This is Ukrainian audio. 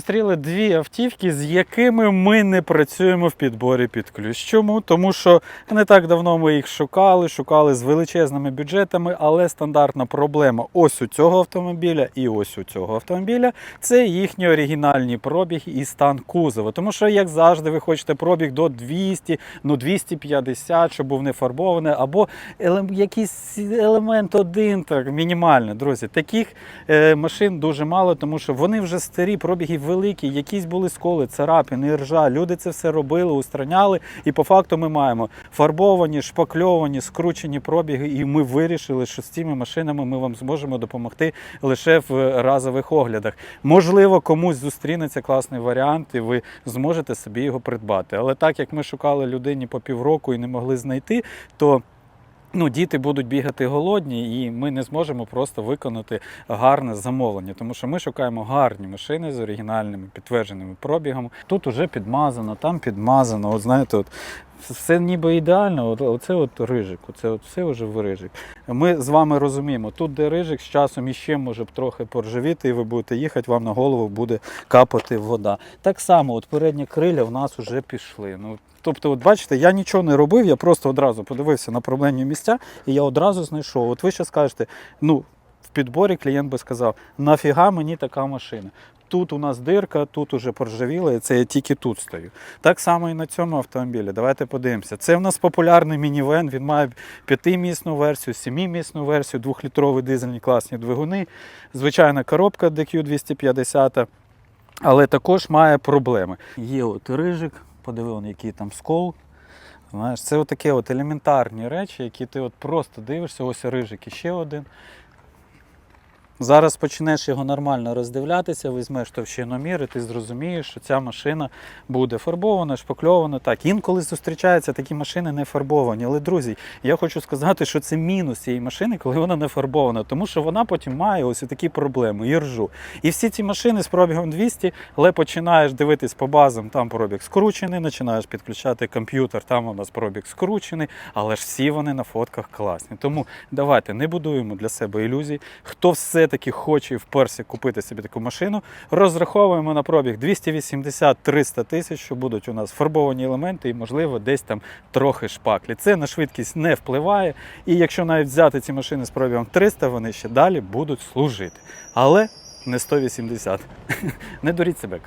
Зустріли дві автівки, з якими ми не працюємо в підборі під ключ. Чому? Тому що не так давно ми їх шукали, шукали з величезними бюджетами, але стандартна проблема ось у цього автомобіля і ось у цього автомобіля це їхні оригінальні пробіги і стан кузова. Тому що, як завжди, ви хочете пробіг до 200, ну 250, щоб був не фарбований, або елем- якийсь елемент один, так мінімально. Друзі, таких е, машин дуже мало, тому що вони вже старі, пробіги великі, якісь були сколи, царапини, ржа. Люди це все робили, устраняли. І по факту ми маємо фарбовані, шпакльовані, скручені пробіги. І ми вирішили, що з цими машинами ми вам зможемо допомогти лише в разових оглядах. Можливо, комусь зустрінеться класний варіант, і ви зможете собі його придбати. Але так як ми шукали людині по півроку і не могли знайти, то Ну, діти будуть бігати голодні, і ми не зможемо просто виконати гарне замовлення, тому що ми шукаємо гарні машини з оригінальними підтвердженими пробігами. Тут уже підмазано, там підмазано. От знаєте, от все ніби ідеально. Оце от рижик, оце от все вже в рижик. Ми з вами розуміємо, тут де рижик з часом іще може трохи поржавіти, і ви будете їхати, вам на голову буде капати вода. Так само, от передні криля в нас вже пішли. Ну, Тобто, от бачите, я нічого не робив, я просто одразу подивився на проблемні місця, і я одразу знайшов. От ви ще скажете, ну, в підборі клієнт би сказав, нафіга мені така машина. Тут у нас дирка, тут уже поржавіла, і це я тільки тут стою. Так само і на цьому автомобілі. Давайте подивимося. Це в нас популярний мінівен. Він має п'ятимісну версію, семимісну версію, двохлітрові дизельні класні двигуни, звичайна коробка DQ250, але також має проблеми. Є от рижик, подиви, он, який там скол. Знаєш, це таке от елементарні речі, які ти от просто дивишся, ось рижик і ще один. Зараз почнеш його нормально роздивлятися, візьмеш товщиномір, і ти зрозумієш, що ця машина буде фарбована, шпакльована. Так, інколи зустрічаються такі машини не фарбовані. Але, друзі, я хочу сказати, що це мінус цієї машини, коли вона не фарбована, тому що вона потім має ось такі проблеми, і ржу. І всі ці машини з пробігом 200, але починаєш дивитись по базам, там пробіг скручений, починаєш підключати комп'ютер, там у нас пробіг скручений, але ж всі вони на фотках класні. Тому давайте не будуємо для себе ілюзій. Хто все-таки хоче і вперся купити собі таку машину, розраховуємо на пробіг 280-300 тисяч, що будуть у нас фарбовані елементи і, можливо, десь там трохи шпаклі. Це на швидкість не впливає. І якщо навіть взяти ці машини з пробігом 300, вони ще далі будуть служити. Але не 180. Не дуріть себе.